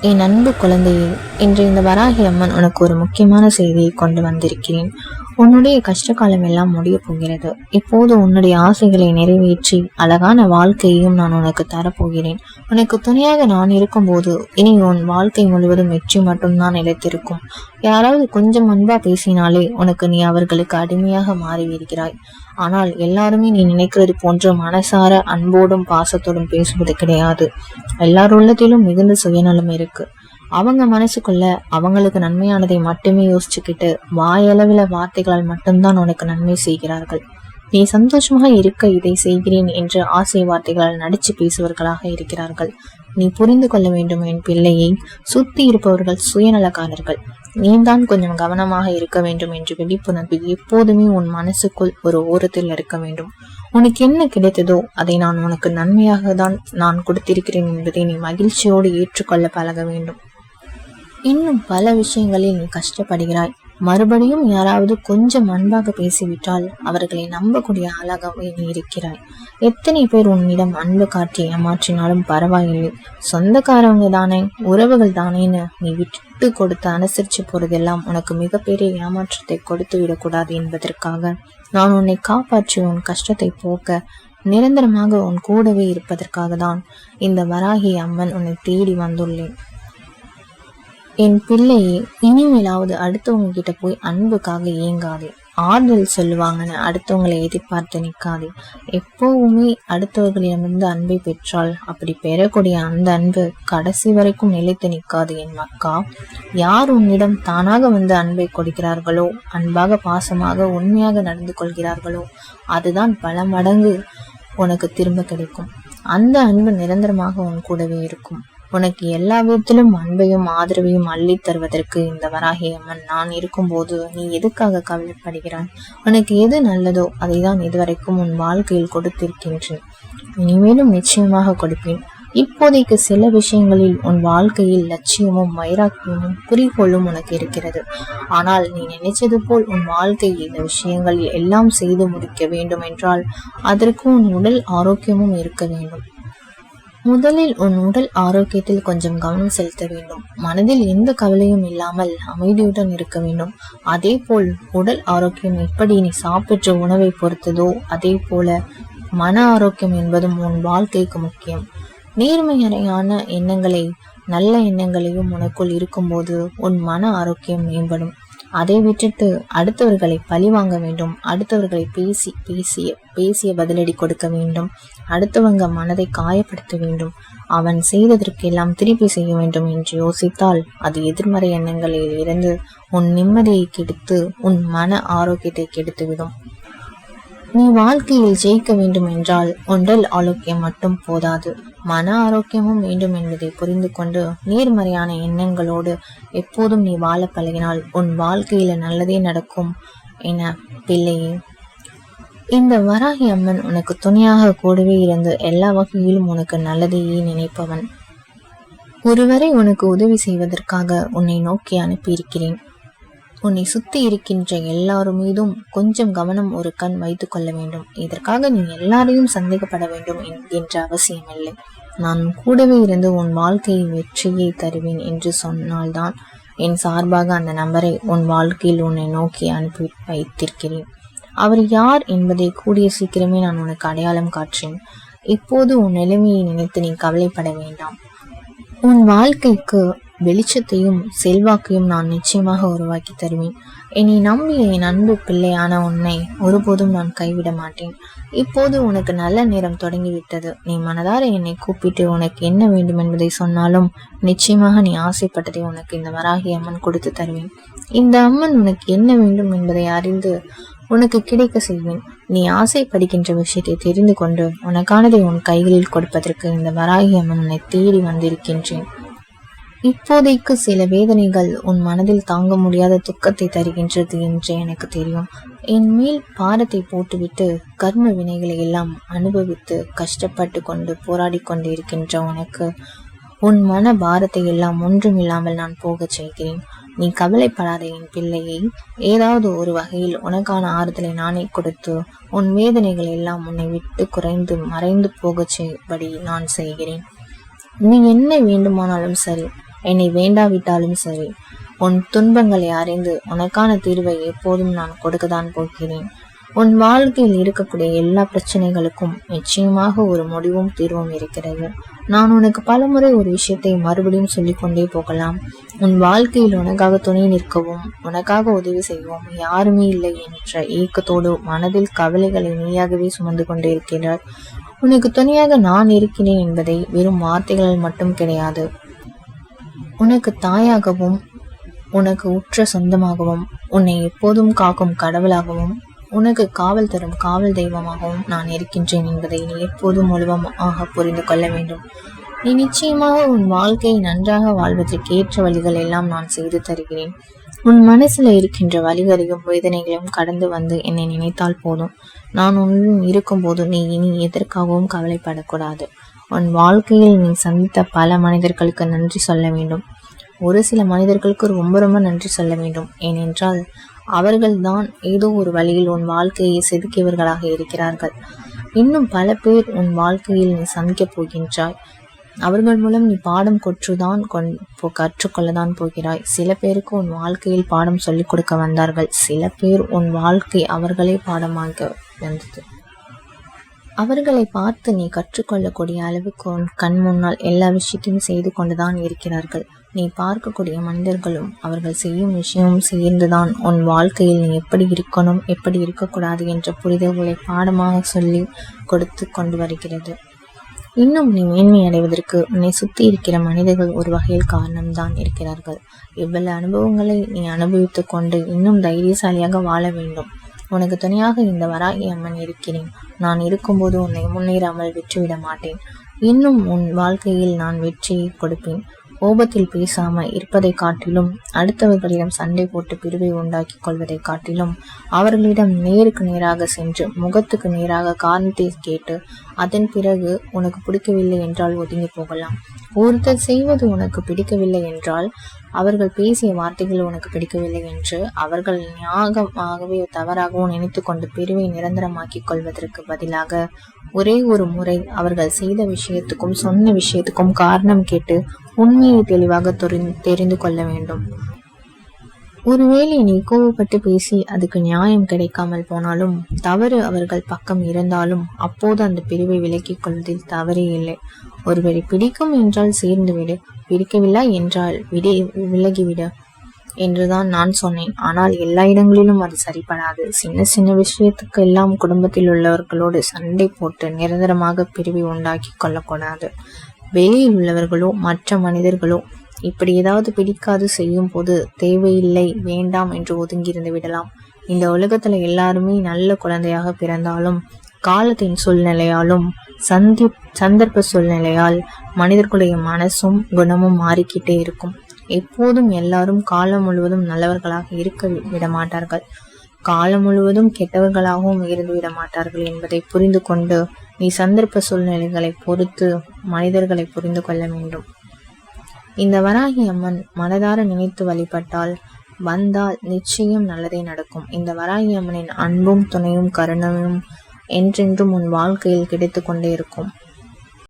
என் அன்பு குழந்தையே இன்று இந்த வராகி அம்மன் உனக்கு ஒரு முக்கியமான செய்தியை கொண்டு வந்திருக்கிறேன். உன்னுடைய கஷ்ட காலம் எல்லாம் முடிய போகிறது. இப்போது உன்னுடைய ஆசைகளை நிறைவேற்றி அழகான வாழ்க்கையையும் நான் உனக்கு தரப்போகிறேன். உனக்கு துணையாக நான் இருக்கும்போது இனி உன் வாழ்க்கை முழுவதும் வெற்றி மட்டும்தான் நிலைத்திருக்கும். யாராவது கொஞ்சம் அன்பா பேசினாலே உனக்கு நீ அவர்களுக்கு அடிமையாக மாறிவிடுகிறாய். ஆனால் எல்லாருமே நீ நினைக்கிறது போன்ற மனசார அன்போடும் பாசத்தோடும் பேசுவது கிடையாது. எல்லார் உள்ளத்திலும் மிகுந்த சுயநலம் இருக்கு. அவங்க மனசுக்குள்ள அவங்களுக்கு நன்மையானதை மட்டுமே யோசிச்சுக்கிட்டு வாயளவில் வார்த்தைகளால் மட்டும்தான் உனக்கு நன்மை செய்கிறார்கள். நீ சந்தோஷமாக இருக்க இதை செய்கிறேன் என்று ஆசை வார்த்தைகளால் நடிச்சு பேசுவர்களாக இருக்கிறார்கள். நீ புரிந்து கொள்ள வேண்டும் என் பிள்ளையை. சுத்தி இருப்பவர்கள் சுயநலக்காரர்கள். நீதான் கொஞ்சம் கவனமாக இருக்க வேண்டும் என்று விழிப்புணர்வு எப்போதுமே உன் மனசுக்குள் ஒரு ஓரத்தில் இருக்க வேண்டும். உனக்கு என்ன கிடைத்ததோ அதை நான் உனக்கு நன்மையாக தான் நான் கொடுத்திருக்கிறேன் என்பதை நீ மகிழ்ச்சியோடு ஏற்றுக்கொள்ள பழக வேண்டும். இன்னும் பல விஷயங்களில் நீ கஷ்டப்படுகிறாய். மறுபடியும் யாராவது கொஞ்சம் அன்பாக பேசிவிட்டால் அவர்களை நம்பக்கூடிய ஆளாகவே நீ இருக்கிறாய். எத்தனை பேர் உன்னிடம் அன்பு காட்டி ஏமாற்றினாலும் பரவாயில்லை. சொந்தக்காரவங்க தானே உறவுகள் தானேன்னு நீ விட்டு கொடுத்து அனுசரிச்சு போறதெல்லாம் உனக்கு மிகப்பெரிய ஏமாற்றத்தை கொடுத்து விடக்கூடாது என்பதற்காக நான் உன்னை காப்பாற்றி உன் கஷ்டத்தை போக்க நிரந்தரமாக உன் கூடவே இருப்பதற்காக தான் இந்த வராகி அம்மன் உன்னை தேடி வந்துள்ளேன். என் பிள்ளையே இனிமேலாவது அடுத்தவங்க கிட்ட போய் அன்புக்காக ஏங்காதே. ஆறுதல் சொல்லுவாங்கன்னு அடுத்தவங்களை எதிர்பார்த்து நிற்காதே எப்போவுமே அடுத்தவர்களிடமிருந்து அன்பை பெற்றால் அப்படி பெறக்கூடிய அந்த அன்பு கடைசி வரைக்கும் நிலைத்து நிற்காது என் மக்கா. யார் உன்னிடம் தானாக வந்து அன்பை கொடுக்கிறார்களோ அன்பாக பாசமாக உண்மையாக நடந்து கொள்கிறார்களோ அதுதான் பல மடங்கு உனக்கு திரும்ப கிடைக்கும். அந்த அன்பு நிரந்தரமாக உன் கூடவே இருக்கும். உனக்கு எல்லா விதத்திலும் அன்பையும் ஆதரவையும் அள்ளி தருவதற்கு இந்த வராகி அம்மன் நான் இருக்கும்போது நீ எதுக்காக கவலைப்படுகிறாய்? உனக்கு எது நல்லதோ அதை தான் இதுவரைக்கும் உன் வாழ்க்கையில் கொடுத்திருக்கின்றேன். இனிமேலும் நிச்சயமாக கொடுப்பேன். இப்போதைக்கு சில விஷயங்களில் உன் வாழ்க்கையில் லட்சியமும் வைராக்கியமும் குறிக்கோளும் உனக்கு இருக்கிறது. ஆனால் நீ நினைச்சது போல் உன் வாழ்க்கையில் இந்த விஷயங்களில் எல்லாம் செய்து முடிக்க வேண்டும் என்றால் அதற்கு உன் உடல் ஆரோக்கியமும் இருக்க வேண்டும். முதலில் உன் உடல் ஆரோக்கியத்தில் கொஞ்சம் கவனம் செலுத்த வேண்டும். மனதில் எந்த கவலையும் இல்லாமல் அமைதியுடன் இருக்க வேண்டும். அதே போல் உடல் ஆரோக்கியம் எப்படி நீ சாப்பிட்ட உணவை பொறுத்ததோ அதே போல மன ஆரோக்கியம் என்பதும் உன் வாழ்க்கைக்கு முக்கியம். நேர்மையான எண்ணங்களை நல்ல எண்ணங்களையும் உனக்குள் இருக்கும்போது உன் மன ஆரோக்கியம் மேம்படும். அதை விட்டுட்டு அடுத்தவர்களை பழி வாங்க வேண்டும். அடுத்தவர்களை பேசி பேசிய பேசிய பதிலடி கொடுக்க வேண்டும். அடுத்தவங்க மனதை காயப்படுத்த வேண்டும். அவன் செய்ததற்கெல்லாம் திருப்பி செய்ய வேண்டும் என்று யோசித்தால் அது எதிர்மறை எண்ணங்களில் இருந்து உன் நிம்மதியை கெடுத்து உன் மன ஆரோக்கியத்தை கெடுத்துவிடும். நீ வாழ்க்கையில் ஜெயிக்க வேண்டும் என்றால் உடல் ஆரோக்கியம் மட்டும் போதாது. மன ஆரோக்கியமும் வேண்டும் என்பதை புரிந்து கொண்டு நேர்மறையான எண்ணங்களோடு எப்போதும் நீ வாழ பழகினால் உன் வாழ்க்கையில நல்லதே நடக்கும் என பிள்ளையே. இந்த வராகி அம்மன் உனக்கு துணையாக கூடவே இருந்து எல்லா வகையிலும் உனக்கு நல்லதையே நினைப்பவன். ஒருவரை உனக்கு உதவி செய்வதற்காக உன்னை நோக்கி அனுப்பியிருக்கிறேன். உன்னை சுத்தி இருக்கின்ற எல்லாரும் மீதும் கொஞ்சம் கவனம் ஒரு கண் வைத்துக் கொள்ள வேண்டும். இதற்காக நீ எல்லாரையும் சந்தேகப்பட வேண்டும் என்கின்ற அவசியமில்லை. நான் கூடவே இருந்து உன் வாழ்க்கையின் வெற்றியை தருவேன் என்று சொன்னால்தான் என் சார்பாக அந்த நபரை உன் வாழ்க்கையில் உன்னை நோக்கி அனுப்பி வைத்திருக்கிறேன். அவர் யார் என்பதை கூடிய சீக்கிரமே நான் உனக்கு அடையாளம் காற்றேன் இப்போது உன் நிலைமையை நினைத்து நீ கவலைப்பட வேண்டாம். உன் வாழ்க்கைக்கு வெளிச்சத்தையும் செல்வாக்கையும் நான் நிச்சயமாக உருவாக்கி தருவேன். என்னை நம்பிய என் அன்பு பிள்ளையான உன்னை ஒருபோதும் நான் கைவிட மாட்டேன். இப்போது உனக்கு நல்ல நேரம் தொடங்கிவிட்டது. நீ மனதார என்னை கூப்பிட்டு உனக்கு என்ன வேண்டும் என்பதை சொன்னாலும் நிச்சயமாக நீ ஆசைப்பட்டதை உனக்கு இந்த வராகி அம்மன் கொடுத்து தருவேன். இந்த அம்மன் உனக்கு என்ன வேண்டும் என்பதை அறிந்து உனக்கு கிடைக்க செய்வேன். நீ ஆசைப்படுகின்ற விஷயத்தை தெரிந்து கொண்டு உனக்கானதை உன் கைகளில் கொடுப்பதற்கு இந்த வராகி அம்மன் உன்னை தேடி வந்திருக்கின்றேன். இப்போதைக்கு சில வேதனைகள் உன் மனதில் தாங்க முடியாத துக்கத்தை தருகின்றது என்று எனக்கு தெரியும். என் மேல் பாரத்தை போட்டுவிட்டு கர்ம வினைகளை எல்லாம் அனுபவித்து கஷ்டப்பட்டு கொண்டு போராடி கொண்டு இருக்கின்ற உனக்கு உன் மன பாரத்தை எல்லாம் ஒன்றுமில்லாமல் நான் போகச் செய்கிறேன். நீ கவலைப்படாத என் பிள்ளையை. ஏதாவது ஒரு வகையில் உனக்கான ஆறுதலை நானே கொடுத்து உன் வேதனைகள் எல்லாம் உன்னை விட்டு குறைந்து மறைந்து போகச் செய்படி நான் செய்கிறேன். நீ என்ன வேண்டுமானாலும் சரி என்னை வேண்டாவிட்டாலும் சரி உன் துன்பங்களை அறிந்து உனக்கான தீர்வை எப்போதும் நான் கொடுக்கத்தான் போகிறேன். உன் வாழ்க்கையில் இருக்கக்கூடிய எல்லா பிரச்சனைகளுக்கும் நிச்சயமாக ஒரு முடிவும் தீர்வும் இருக்கிறது. நான் உனக்கு பலமுறை ஒரு விஷயத்தை மறுபடியும் சொல்லிக்கொண்டே போகலாம். உன் வாழ்க்கையில் உனக்காக துணை நிற்கவும் உனக்காக உதவி செய்யவும் யாருமே இல்லை என்ற ஏக்கத்தோடு மனதில் கவலைகளை நீயாகவே சுமந்து கொண்டே இருக்கிறார் உனக்கு துணையாக நான் இருக்கிறேன் என்பதை வெறும் வார்த்தைகள் மட்டும் கிடையாது உனக்கு தாயாகவும் உனக்கு உற்ற சொந்தமாகவும் உன்னை எப்போதும் காக்கும் கடவுளாகவும் உனக்கு காவல் தரும் காவல் தெய்வமாகவும் நான் இருக்கின்றேன் என்பதை நீ எப்போதும் முழுவமாக புரிந்து கொள்ள வேண்டும். நீ நிச்சயமாக உன் வாழ்க்கையை நன்றாக வாழ்வதற்கு ஏற்ற வழிகள் எல்லாம் நான் செய்து தருகிறேன். உன் மனசுல இருக்கின்ற வழிகளையும் வேதனைகளையும் கடந்து வந்து என்னை நினைத்தால் போதும். நான் உன்னுடன் இருக்கும்போது நீ இனி எதற்காகவும் கவலைப்படக்கூடாது. உன் வாழ்க்கையில் நீ சந்தித்த பல மனிதர்களுக்கு நன்றி சொல்ல வேண்டும். ஒரு சில மனிதர்களுக்கு ரொம்ப ரொம்ப நன்றி சொல்ல வேண்டும். ஏனென்றால் அவர்கள்தான் ஏதோ ஒரு வழியில் உன் வாழ்க்கையை செதுக்கியவர்களாக இருக்கிறார்கள். இன்னும் பல பேர் உன் வாழ்க்கையில் நீ சந்திக்கப் போகின்றாய். அவர்கள் மூலம் நீ பாடம் கொற்றுதான் கொண் கற்றுக்கொள்ளதான் போகிறாய். சில பேருக்கு உன் வாழ்க்கையில் பாடம் சொல்லிக் கொடுக்க வந்தார்கள். சில பேர் உன் வாழ்க்கை அவர்களே பாடமாக வந்தது. அவர்களை பார்த்து நீ கற்றுக்கொள்ளக்கூடிய அளவுக்கு உன் கண் முன்னால் எல்லா விஷயத்தையும் செய்து கொண்டுதான் இருக்கிறார்கள். நீ பார்க்கக்கூடிய மனிதர்களும் அவர்கள் செய்யும் விஷயமும் சேர்ந்துதான் உன் வாழ்க்கையில் நீ எப்படி இருக்கணும் எப்படி இருக்கக்கூடாது என்ற புரிதல்களை பாடமாக சொல்லி கொடுத்து கொண்டு வருகிறது. இன்னும் நீ மேன்மை அடைவதற்கு உன்னை சுத்தி இருக்கிற மனிதர்கள் ஒரு வகையில் காரணம்தான் இருக்கிறார்கள். இவ்வளவு அனுபவங்களை நீ அனுபவித்து கொண்டு இன்னும் தைரியசாலியாக வாழ வேண்டும். உனக்கு துணையாக இந்த வராகி அம்மன் இருக்கிறேன். நான் இருக்கும்போது உன்னை முன்னேறாமல் விட்டுவிட மாட்டேன். இன்னும் உன் வாழ்க்கையில் நான் வெற்றியை கொடுப்பேன். கோபத்தில் பேசாம இருப்பதை காட்டிலும் அடுத்தவர்களிடம் சண்டை போட்டு பிரிவை உண்டாக்கி கொள்வதை காட்டிலும் அவர்களிடம் நேருக்கு நேராக சென்று முகத்துக்கு நேராக காரணத்தை கேட்டு அதன் பிறகு உனக்கு பிடிக்கவில்லை என்றால் ஒதுங்கி போகலாம். ஒருத்தர் செய்வது உனக்கு பிடிக்கவில்லை என்றால் அவர்கள் பேசிய வார்த்தைகள் உனக்கு பிடிக்கவில்லை என்று அவர்கள் ஞாகமாகவே தவறாகவும் நினைத்து கொண்டு பிரிவை நிரந்தரமாக்கிக் கொள்வதற்கு பதிலாக ஒரே ஒரு முறை அவர்கள் செய்த விஷயத்துக்கும் சொன்ன விஷயத்துக்கும் காரணம் கேட்டு உண்மையை தெளிவாக தெரிந்து கொள்ள வேண்டும். ஒருவேளை நீ கோவப்பட்டு பேசி அதுக்கு நியாயம் கிடைக்காமல் போனாலும் தவறு அவர்கள் பக்கம் இருந்தாலும் அப்போது அந்த பிரிவை விலக்கிக் கொள்வதில் தவறே இல்லை. ஒருவரை பிடிக்கும் என்றால் சேர்ந்துவிடு பிடிக்கவில்லை என்றால் விடை விலகிவிடு என்றுதான் நான் சொன்னேன். ஆனால் எல்லா இடங்களிலும் அது சரிபடாது. சின்ன சின்ன விஷயத்துக்கு எல்லாம் குடும்பத்தில் உள்ளவர்களோடு சண்டை போட்டு நிரந்தரமாக பிரிவை உண்டாக்கி கொள்ளக்கூடாது. வெளியில் உள்ளவர்களோ மற்ற மனிதர்களோ இப்படி ஏதாவது பிடிக்காது செய்யும் போது தேவையில்லை வேண்டாம் என்று ஒதுங்கியிருந்து விடலாம். இந்த உலகத்துல எல்லாருமே நல்ல குழந்தையாக பிறந்தாலும் காலத்தின் சூழ்நிலையாலும் சந்தி சந்தர்ப்ப சூழ்நிலையால் மனிதர்களுடைய மனசும் குணமும் மாறிக்கிட்டே இருக்கும். எப்போதும் எல்லாரும் காலம் முழுவதும் நல்லவர்களாக இருக்க விட மாட்டார்கள் காலம் முழுவதும் கெட்டவர்களாகவும் இருந்து விட மாட்டார்கள் என்பதை புரிந்து கொண்டு நீ சந்தர்ப்ப சூழ்நிலைகளை பொறுத்து மனிதர்களை புரிந்து கொள்ள வேண்டும். இந்த வராகி அம்மன் மனதார நினைத்து வழிபட்டால் வந்தால் நிச்சயம் நல்லதே நடக்கும். இந்த வராகி அம்மனின் அன்பும் துணையும் கருணையும் என்றென்றும் உன் வாழ்க்கையில் கிடைத்து கொண்டே இருக்கும்.